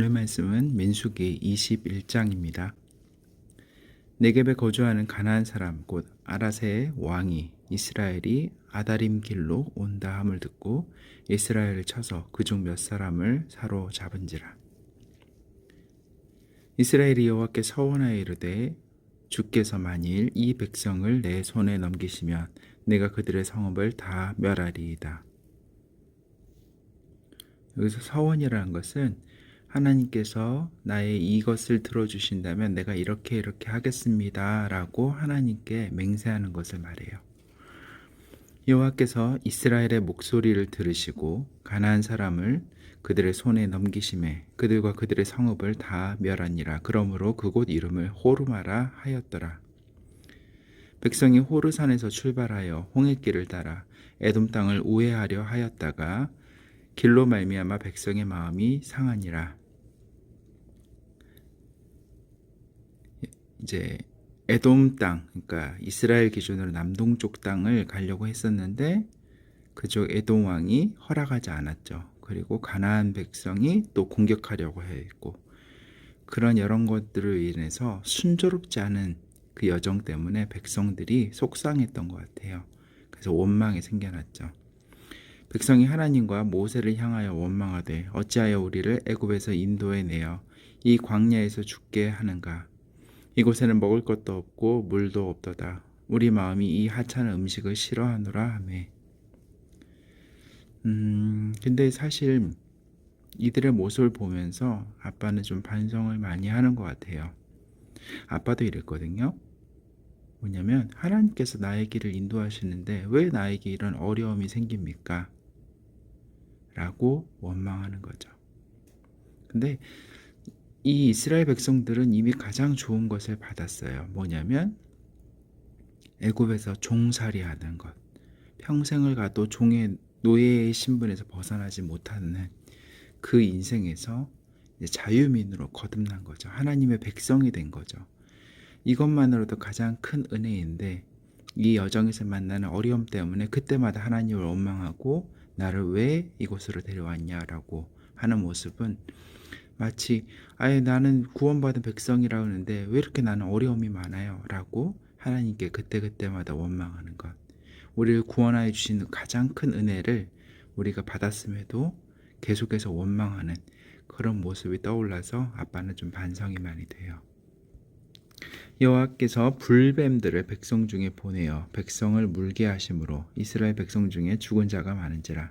오늘 말씀은 민수기 21장입니다. 네겝에 거주하는 가나안 사람 곧 아라세의 왕이 이스라엘이 아다림 길로 온다 함을 듣고 이스라엘을 쳐서 그중 몇 사람을 사로잡은지라. 이스라엘이 여호와께 서원하여 이르되 주께서 만일 이 백성을 내 손에 넘기시면 내가 그들의 성읍을 다 멸하리이다. 여기서 서원이라는 것은 하나님께서 나의 이것을 들어주신다면 내가 이렇게 이렇게 하겠습니다 라고 하나님께 맹세하는 것을 말해요. 여호와께서 이스라엘의 목소리를 들으시고 가나안 사람을 그들의 손에 넘기심에 그들과 그들의 성읍을 다 멸하니라. 그러므로 그곳 이름을 호르마라 하였더라. 백성이 호르산에서 출발하여 홍해길을 따라 에돔 땅을 우회하려 하였다가 길로 말미암아 백성의 마음이 상하니라. 이제 에돔 땅, 그러니까 이스라엘 기준으로 남동쪽 땅을 가려고 했었는데 그쪽 에돔 왕이 허락하지 않았죠. 그리고 가나안 백성이 또 공격하려고 했고 그런 여러 것들을 인해서 순조롭지 않은 그 여정 때문에 백성들이 속상했던 것 같아요. 그래서 원망이 생겨났죠. 백성이 하나님과 모세를 향하여 원망하되 어찌하여 우리를 애굽에서 인도해 내어 이 광야에서 죽게 하는가 이곳에는 먹을 것도 없고 물도 없도다 우리 마음이 이 하찮은 음식을 싫어하노라 하매 음 근데 사실 이들의 모습을 보면서 아빠는 좀 반성을 많이 하는 것 같아요 아빠도 이랬거든요 뭐냐면 하나님께서 나의 길을 인도하시는데 왜 나에게 이런 어려움이 생깁니까? 라고 원망하는 거죠. 근데 이 이스라엘 백성들은 이미 가장 좋은 것을 받았어요. 뭐냐면 애굽에서 종살이 하는 것. 평생을 가도 종의 노예의 신분에서 벗어나지 못하는 그 인생에서 자유민으로 거듭난 거죠. 하나님의 백성이 된 거죠. 이것만으로도 가장 큰 은혜인데 이 여정에서 만나는 어려움 때문에 그때마다 하나님을 원망하고 나를 왜 이곳으로 데려왔냐라고 하는 모습은 마치 아예 나는 구원받은 백성이라 하는데 왜 이렇게 나는 어려움이 많아요? 라고 하나님께 그때그때마다 원망하는 것. 우리를 구원하여 주신 가장 큰 은혜를 우리가 받았음에도 계속해서 원망하는 그런 모습이 떠올라서 아빠는 좀 반성이 많이 돼요. 여호와께서 불뱀들을 백성 중에 보내어 백성을 물게 하심으로 이스라엘 백성 중에 죽은 자가 많은지라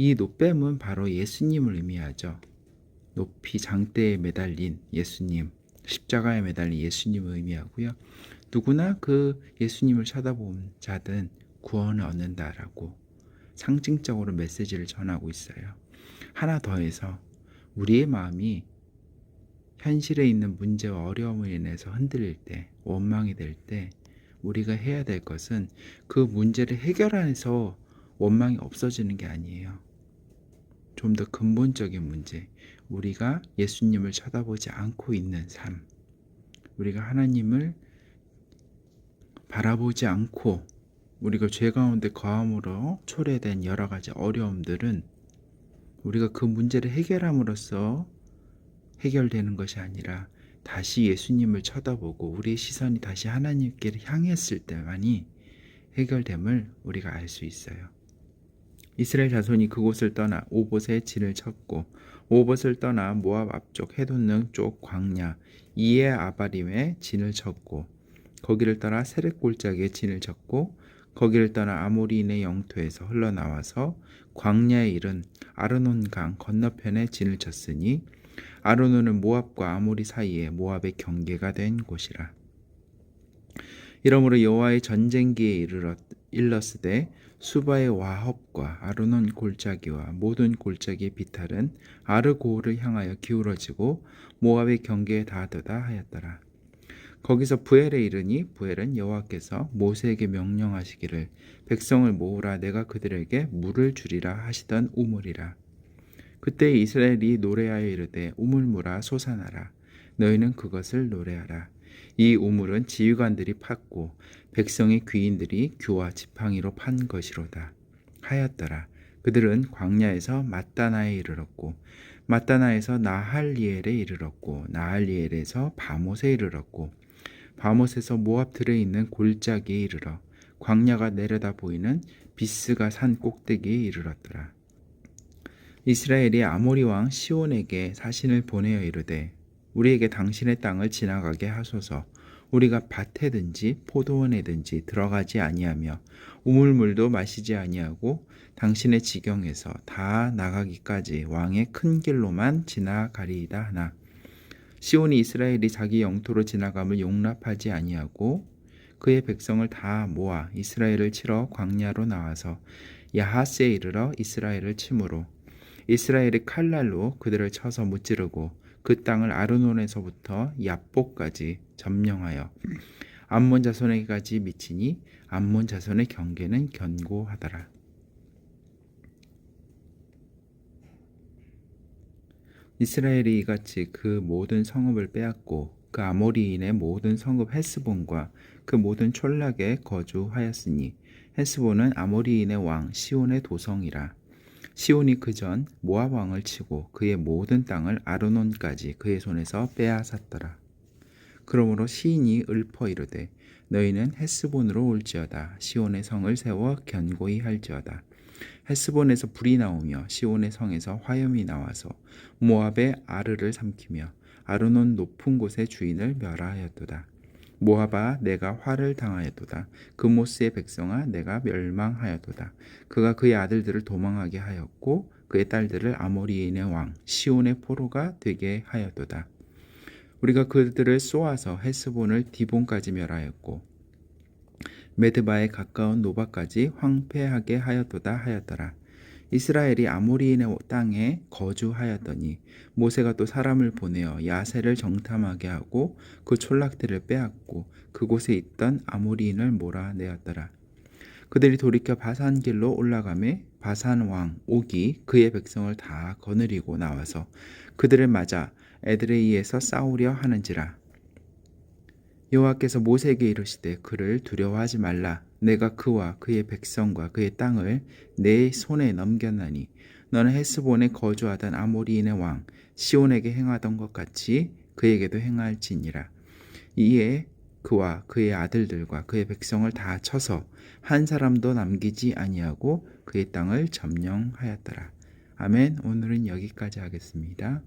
이 노뱀은 바로 예수님을 의미하죠. 높이 장대에 매달린 예수님, 십자가에 매달린 예수님을 의미하고요. 누구나 그 예수님을 쳐다본 자든 구원을 얻는다라고 상징적으로 메시지를 전하고 있어요. 하나 더해서 우리의 마음이 현실에 있는 문제와 어려움을 인해서 흔들릴 때, 원망이 될 때, 우리가 해야 될 것은 그 문제를 해결해서 원망이 없어지는 게 아니에요. 좀 더 근본적인 문제, 우리가 예수님을 쳐다보지 않고 있는 삶, 우리가 하나님을 바라보지 않고 우리가 죄 가운데 거함으로 초래된 여러 가지 어려움들은 우리가 그 문제를 해결함으로써 해결되는 것이 아니라 다시 예수님을 쳐다보고 우리의 시선이 다시 하나님께 향했을 때만이 해결됨을 우리가 알 수 있어요. 이스라엘 자손이 그곳을 떠나 오봇에 진을 쳤고 오봇을 떠나 모압 앞쪽 해돋는 쪽 광야 이에 아바림에 진을 쳤고 거기를 떠나 세렉 골짜기에 진을 쳤고 거기를 떠나 아모리인의 영토에서 흘러나와서 광야에 이른 아르논강 건너편에 진을 쳤으니 아르논은 모압과 아모리 사이에 모압의 경계가 된 곳이라. 이러므로 여호와의 전쟁기에 이르렀 일러스되 수바의 와합과 아르논 골짜기와 모든 골짜기의 비탈은 아르고를 향하여 기울어지고 모압의 경계에 닿았다 하였더라. 거기서 부엘에 이르니 부엘은 여호와께서 모세에게 명령하시기를 백성을 모으라 내가 그들에게 물을 주리라 하시던 우물이라. 그때 이스라엘이 노래하여 이르되 우물물아 솟아나라 너희는 그것을 노래하라. 이 우물은 지휘관들이 팠고 백성의 귀인들이 규와 지팡이로 판 것이로다 하였더라. 그들은 광야에서 마따나에 이르렀고 마따나에서 나할리엘에 이르렀고 나할리엘에서 바못에 이르렀고 바못에서 모압 들에 있는 골짜기에 이르러 광야가 내려다 보이는 비스가 산 꼭대기에 이르렀더라. 이스라엘이 아모리 왕 시온에게 사신을 보내어 이르되 우리에게 당신의 땅을 지나가게 하소서 우리가 밭에든지 포도원에든지 들어가지 아니하며 우물물도 마시지 아니하고 당신의 지경에서 다 나가기까지 왕의 큰 길로만 지나가리이다 하나. 시온이 이스라엘이 자기 영토로 지나감을 용납하지 아니하고 그의 백성을 다 모아 이스라엘을 치러 광야로 나와서 야하스에 이르러 이스라엘을 치므로 이스라엘이 칼날로 그들을 쳐서 무찌르고 그 땅을 아르논에서부터 야복까지 점령하여 암몬 자손에게까지 미치니 암몬 자손의 경계는 견고하더라. 이스라엘이 이같이 그 모든 성읍을 빼앗고 그 아모리인의 모든 성읍 헤스본과 그 모든 촌락에 거주하였으니 헤스본은 아모리인의 왕 시온의 도성이라 시온이 그전 모압 왕을 치고 그의 모든 땅을 아르논까지 그의 손에서 빼앗았더라. 그러므로 시인이 읊어 이르되 너희는 헤스본으로 올지어다 시온의 성을 세워 견고히 할지어다 헤스본에서 불이 나오며 시온의 성에서 화염이 나와서 모압의 아르를 삼키며 아르논 높은 곳의 주인을 멸하였도다. 모압아 내가 화를 당하였도다. 그모스의 백성아 내가 멸망하였도다. 그가 그의 아들들을 도망하게 하였고 그의 딸들을 아모리인의 왕 시온의 포로가 되게 하였도다. 우리가 그들을 쏘아서 헤스본을 디본까지 멸하였고 메드바에 가까운 노바까지 황폐하게 하였도다 하였더라. 이스라엘이 아모리인의 땅에 거주하였더니 모세가 또 사람을 보내어 야세를 정탐하게 하고 그 촌락들을 빼앗고 그곳에 있던 아모리인을 몰아내었더라. 그들이 돌이켜 바산 길로 올라가매 바산 왕 옥이 그의 백성을 다 거느리고 나와서 그들을 맞아 에드레이에서 싸우려 하는지라 여호와께서 모세에게 이르시되 그를 두려워하지 말라 내가 그와 그의 백성과 그의 땅을 내 손에 넘겼나니 너는 헤스본에 거주하던 아모리인의 왕 시온에게 행하던 것 같이 그에게도 행할지니라. 이에 그와 그의 아들들과 그의 백성을 다 쳐서 한 사람도 남기지 아니하고 그의 땅을 점령하였더라. 아멘. 오늘은 여기까지 하겠습니다.